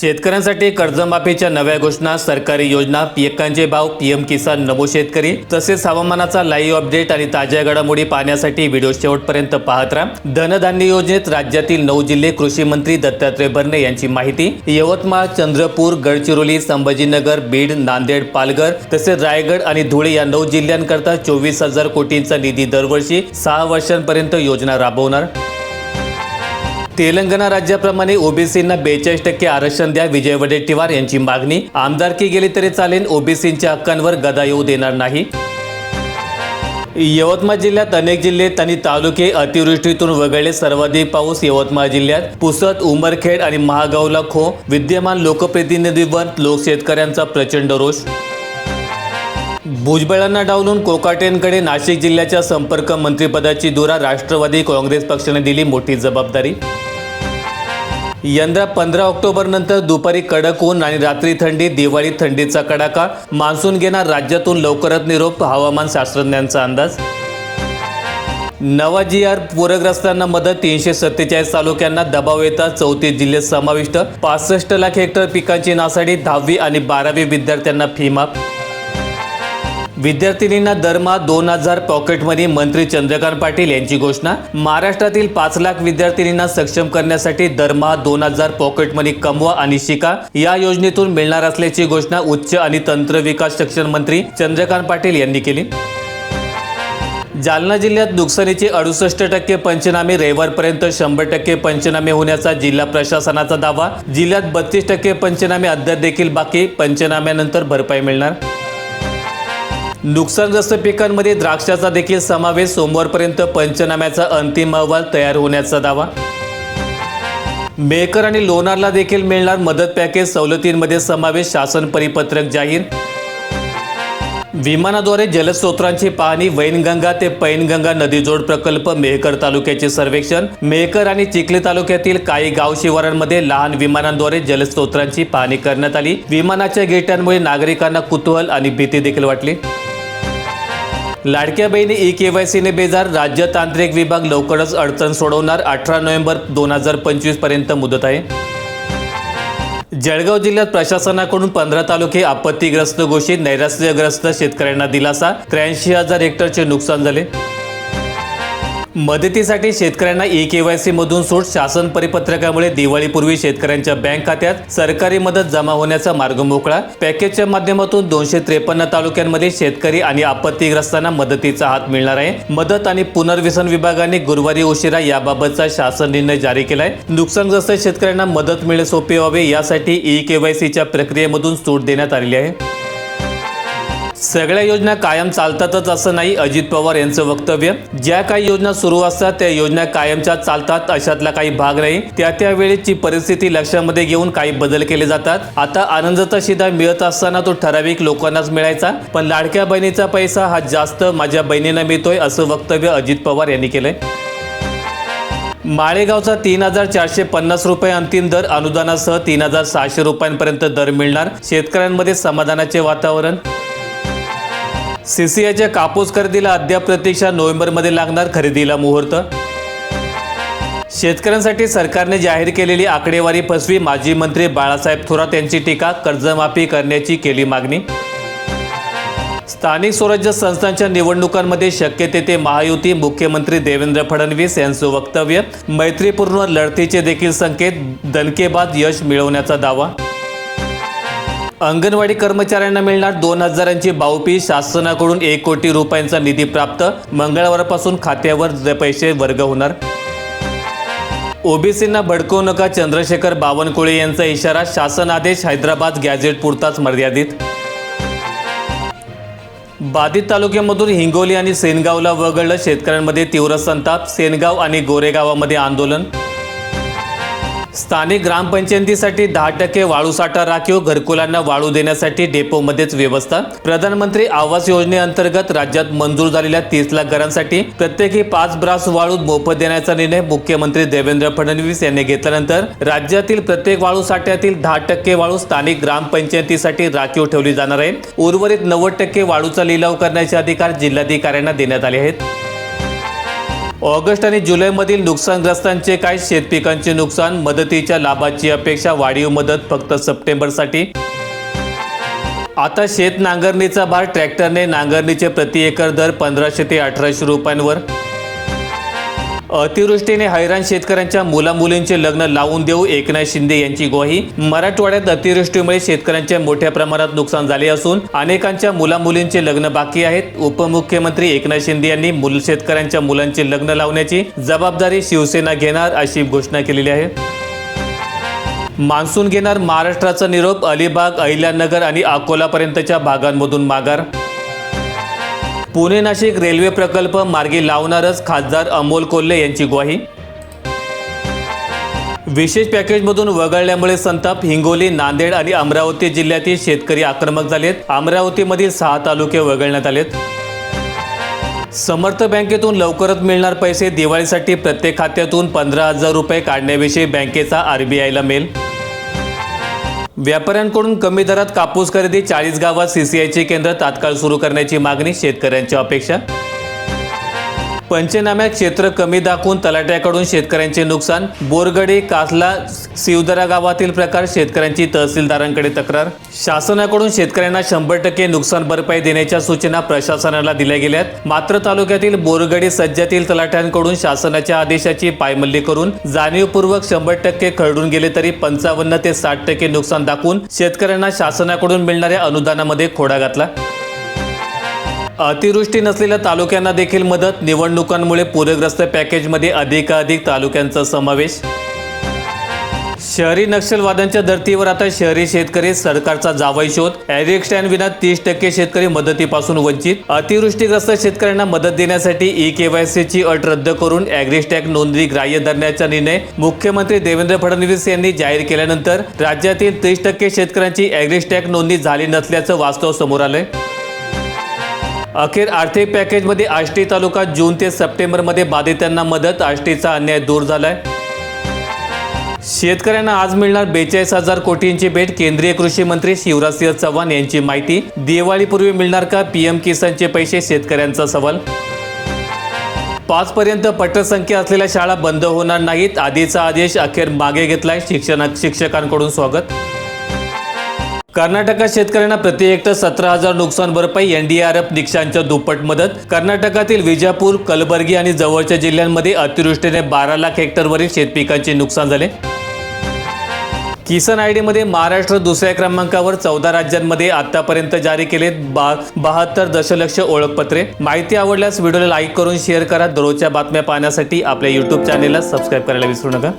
शेतकऱ्यांसाठी कर्जमाफीच्या नव्या घोषणा सरकारी योजना पिकांचे भाव पीएम किसान नमो शेतकरी. तसेच हवामानाचा लाईव्ह अपडेट आणि ताज्या घडामोडी पाहण्यासाठी व्हिडिओ शेवटपर्यंत पाहत राहा. धनधान्य योजनेत राज्यातील नऊ जिल्हे कृषी मंत्री दत्तात्रय भरणे यांची माहिती. यवतमाळ चंद्रपूर गडचिरोली संभाजीनगर बीड नांदेड पालघर तसेच रायगड आणि धुळे या नऊ जिल्ह्यांकरता चोवीस हजार कोटींचा निधी दरवर्षी सहा वर्षांपर्यंत योजना राबवणार. तेलंगणा राज्याप्रमाणे ओबीसींना बेचाळीस टक्के आरक्षण द्या विजय वडेट्टीवार यांची मागणी. आमदारकी गेली तरी चालेल ओबीसींच्या हक्कांवर गदा येऊ देणार नाही. यवतमाळ जिल्ह्यात अनेक जिल्हे आणि तालुके अतिवृष्टीतून वगळले सर्वाधिक पाऊस यवतमाळ जिल्ह्यात. पुसद उमरखेड आणि महागावला खो विद्यमान लोकप्रतिनिधीवर लोक शेतकऱ्यांचा प्रचंड रोष. भुजबळांना डावलून कोकाटेंकडे नाशिक जिल्ह्याच्या संपर्क मंत्रिपदाची धुरा राष्ट्रवादी काँग्रेस पक्षाने दिली मोठी जबाबदारी. यंदा पंधरा ऑक्टोबर नंतर दुपारी कडक ऊन आणि रात्री थंडी दिवाळी थंडीचा कडाका. मान्सून घेणार राज्यातून लवकरच निरोप हवामान शास्त्रज्ञांचा अंदाज. नवा जी आर पूरग्रस्तांना मदत तीनशे सत्तेचाळीस तालुक्यांना दबाव येतात चौतीस जिल्हे समाविष्ट. पासष्ट लाख हेक्टर पिकांची नासाडी दहावी आणि बारावी विद्यार्थ्यांना फी माफ. विद्यार्थिनींना दरमहा दोन हजार पॉकेटमध्ये मंत्री चंद्रकांत पाटील यांची घोषणा. महाराष्ट्रातील पाच लाख विद्यार्थिनींना सक्षम करण्यासाठी दरमहा दोन हजार पॉकेट कमवा आणि शिका. या योजनेतून मिळणार असल्याची घोषणा उच्च आणि तंत्र विकास शिक्षण मंत्री चंद्रकांत पाटील यांनी केली. जालना जिल्ह्यात नुकसानीचे अडुसष्ट टक्के पंचनामे रविवारपर्यंत शंभर टक्के पंचनामे होण्याचा जिल्हा प्रशासनाचा दावा. जिल्ह्यात बत्तीस टक्के पंचनामे अद्याप देखील बाकी. पंचनाम्यानंतर भरपाई मिळणार. नुकसानग्रस्त पिकांमध्ये द्राक्षाचा देखील समावेश सोमवारपर्यंत पंचनाम्याचा अंतिम अहवाल तयार होण्याचा दावा. मेकर आणि लोणारला देखील मिळणार मदत पॅकेज सवलतींमध्ये समावेश शासन परिपत्रक जाहीर. विमानाद्वारे जलस्रोतांची पाहणी वैनगंगा ते पैनगंगा नदीजोड प्रकल्प मेहकर तालुक्याचे सर्वेक्षण मेहकर आणि चिखली तालुक्यातील काही गाव शिवारांमध्ये लहान विमानांद्वारे जलस्रोतांची पाहणी करण्यात आली. विमानाच्या गेटांमुळे नागरिकांना कुतूहल आणि भीती देखील वाटली. लाडक्या बहिणी ई केवायसीने बेजार. राज्य तांत्रिक विभाग लवकरच अडचण सोडवणार. अठरा नोव्हेंबर दोन हजार पंचवीसपर्यंत मुदत आहे. जळगाव जिल्ह्यात प्रशासनाकडून पंधरा तालुके आपत्तीग्रस्त घोषित. नैराश्यग्रस्त शेतकऱ्यांना दिलासा. त्र्याऐंशी हजार हेक्टरचे नुकसान झाले. मदतीसाठी शेतकऱ्यांना ई केवायसी मधून सूट शासन परिपत्रकामुळे दिवाळीपूर्वी शेतकऱ्यांच्या बँक खात्यात सरकारी मदत जमा होण्याचा मार्ग मोकळा. पॅकेजच्या माध्यमातून दोनशे त्रेपन्न तालुक्यांमध्ये शेतकरी आणि आपत्तीग्रस्तांना मदतीचा हात मिळणार आहे. मदत आणि पुनर्वसन विभागाने गुरुवारी उशिरा याबाबतचा शासन निर्णय जारी केलाय. नुकसानग्रस्त शेतकऱ्यांना मदत मिळणे सोपे व्हावे यासाठी ई केवायसीच्या प्रक्रियेमधून सूट देण्यात आलेली आहे. सगळ्या योजना कायम चालतातच असं नाही अजित पवार यांचं वक्तव्य. ज्या काही योजना सुरू असतात त्या योजना कायमच्या चालतात अशातला काही भाग नाही. त्या त्या वेळेची परिस्थिती लक्षामध्ये घेऊन काही बदल केले जातात. आता आनंदाचा शिधा मिळत असताना तो ठराविक लोकांनाच मिळायचा. पण लाडक्या बहिणीचा पैसा हा जास्त माझ्या बहिणींना मिळतोय असं वक्तव्य अजित पवार यांनी केलंय. माळेगावचा तीन हजार चारशे पन्नास रुपये अंतिम दर अनुदानासह तीन हजार सहाशे रुपयांपर्यंत दर मिळणार. शेतकऱ्यांमध्ये समाधानाचे वातावरण सीसीआयच्या कापूस खरेदीला अद्याप प्रतीक्षा नोव्हेंबरमध्ये लागणार खरेदीला मुहूर्त? शेतकऱ्यांसाठी सरकारने जाहीर केलेली आकडेवारी फसवी माजी मंत्री बाळासाहेब थोरात यांची टीका कर्जमाफी करण्याची केली मागणी. स्थानिक स्वराज्य संस्थांच्या निवडणुकांमध्ये शक्य तेथे महायुती मुख्यमंत्री देवेंद्र फडणवीस यांचं वक्तव्य मैत्रीपूर्ण लढतीचे देखील संकेत दणकेबाद यश मिळवण्याचा दावा. अंगणवाडी कर्मचाऱ्यांना मिळणार दोन हजारांची बाऊपी शासनाकडून एक कोटी रुपयांचा निधी प्राप्त. मंगळवारपासून खात्यावर पैसे वर्ग होणार. ओबीसींना भडकवू नका चंद्रशेखर बावनकुळे यांचा इशारा. शासन आदेश हैदराबाद गॅझेट पुरताच मर्यादित. बाधित तालुक्यामधून हिंगोली आणि सेनगावला वगळलं शेतकऱ्यांमध्ये तीव्र संताप. सेनगाव आणि गोरेगावामध्ये आंदोलन. स्थानिक ग्रामपंचायतीसाठी दहा टक्के वाळू साठा राखीव घरकुलांना वाळू देण्यासाठी डेपोमध्येच व्यवस्था. प्रधानमंत्री आवास योजनेअंतर्गत राज्यात मंजूर झालेल्या तीस लाख घरांसाठी प्रत्येकी पाच ब्रास वाळू मोफत देण्याचा निर्णय मुख्यमंत्री देवेंद्र फडणवीस यांनी घेतल्यानंतर राज्यातील प्रत्येक वाळू साठ्यातील दहा टक्के वाळू स्थानिक ग्रामपंचायतीसाठी राखीव ठेवली जाणार आहे. उर्वरित नव्वद टक्के वाळूचा लिलाव करण्याचे अधिकार जिल्हाधिकाऱ्यांना देण्यात आले आहेत. ऑगस्ट आणि जुलैमधील नुकसानग्रस्तांचे काय शेतपिकांचे नुकसान? मदतीच्या लाभाची अपेक्षा वाढीव मदत फक्त सप्टेंबरसाठी? आता शेत नांगरणीचा भार ट्रॅक्टरने नांगरणीचे प्रति एकर दर पंधराशे ते अठराशे रुपयांवर. अतिवृष्टीने हैराण शेतकऱ्यांच्या मुलामुलींचे लग्न लावून देऊ एकनाथ शिंदे यांची ग्वाही. मराठवाड्यात अतिवृष्टीमुळे शेतकऱ्यांचे मोठ्या प्रमाणात नुकसान झाले असून अनेकांच्या मुलामुलींचे लग्न बाकी आहेत. उपमुख्यमंत्री एकनाथ शिंदे यांनी मुल शेतकऱ्यांच्या मुलांचे लग्न लावण्याची जबाबदारी शिवसेना घेणार अशी घोषणा केलेली आहे. मान्सून घेणार महाराष्ट्राचा निरोप अलिबाग अहिल्यानगर आणि अकोलापर्यंतच्या भागांमधून माघार पुणे नाशिक रेल्वे प्रकल्प मार्गी लावणारच खासदार अमोल कोल्हे यांची ग्वाही. विशेष पॅकेजमधून वगळल्यामुळे संताप हिंगोली नांदेड आणि अमरावती जिल्ह्यातील शेतकरी आक्रमक झालेत. अमरावतीमधील सहा तालुके वगळण्यात आलेत. समर्थ बँकेतून लवकरच मिळणार पैसे दिवाळीसाठी प्रत्येक खात्यातून पंधरा हजार रुपये काढण्याविषयी बँकेचा आरबीआयला मेल. व्यापाऱ्यांकडून कमी दरात कापूस खरेदी चाळीस गावात सीसीआयची केंद्र तात्काळ सुरू करण्याची मागणी शेतकऱ्यांची अपेक्षा? पंचनाम्यात क्षेत्र कमी दाखवून तलाट्याकडून शेतकऱ्यांचे नुकसान. बोरगडी कासला सिवदरा गावातील प्रकार शेतकऱ्यांची तहसीलदारांकडे तक्रार. शासनाकडून शेतकऱ्यांना शंभर टक्के नुकसान भरपाई देण्याच्या सूचना प्रशासनाला दिल्या गेल्यात. मात्र तालुक्यातील बोरगडी सज्जातील तलाट्यांकडून शासनाच्या आदेशाची पायमल्ली करून जाणीवपूर्वक शंभर टक्के खरडून गेले तरी पंचावन्न ते साठ टक्के नुकसान दाखवून शेतकऱ्यांना शासनाकडून मिळणाऱ्या अनुदानामध्ये खोडा घातला. अतिवृष्टी नसलेल्या तालुक्यांना देखील मदत. निवडणुकांमुळे पूरग्रस्त पॅकेजमध्ये अधिकाधिक तालुक्यांचा समावेश. शहरी नक्षलवाद्यांच्या धर्तीवर आता शहरी शेतकरी सरकारचा जावई शोध. ॲरिक स्टँड विना तीस टक्के शेतकरी मदतीपासून वंचित. अतिवृष्टीग्रस्त शेतकऱ्यांना मदत देण्यासाठी ई केवायसीची अट रद्द करून ॲग्रिस्टॅग नोंदणी ग्राह्य धरण्याचा निर्णय मुख्यमंत्री देवेंद्र फडणवीस यांनी जाहीर केल्यानंतर राज्यातील तीस टक्के शेतकऱ्यांची ॲग्रिस्टॅग नोंदणी झाली नसल्याचं वास्तव समोर आलंय. अखेर आर्थिक पॅकेजमध्ये आष्टी तालुका जून ते सप्टेंबरमध्ये बाधितांना मदत आष्टीचा अन्याय दूर झालाय. शेतकऱ्यांना आज मिळणार बेचाळीस हजार कोटींची भेट केंद्रीय कृषी मंत्री शिवराजसिंह चव्हाण यांची माहिती. दिवाळीपूर्वी मिळणार का पीएम किसानचे पैसे? शेतकऱ्यांचा सवाल. पाच पर्यंत पटसंख्या असलेल्या शाळा बंद होणार नाहीत आधीचा आदेश अखेर मागे घेतलाय शिक्षण शिक्षकांकडून स्वागत. कर्नाटकात शेतकऱ्यांना प्रति हेक्टर सतरा हजार नुकसान भरपाई एनडीआरएफ निकषांच्या दुप्पट मदत. कर्नाटकातील विजापूर कलबर्गी आणि जवळच्या जिल्ह्यांमध्ये अतिवृष्टीने बारा लाख हेक्टरवरील शेतपिकांचे नुकसान झाले. किसान आय डीमध्ये महाराष्ट्र दुसऱ्या क्रमांकावर चौदा राज्यांमध्ये आतापर्यंत जारी केलेत बा बहात्तर दशलक्ष ओळखपत्रे. माहिती आवडल्यास व्हिडिओला लाईक करून शेअर करा. दररोजच्या बातम्या पाहण्यासाठी आपल्या यूट्यूब चॅनेलला सबस्क्राईब करायला विसरू नका.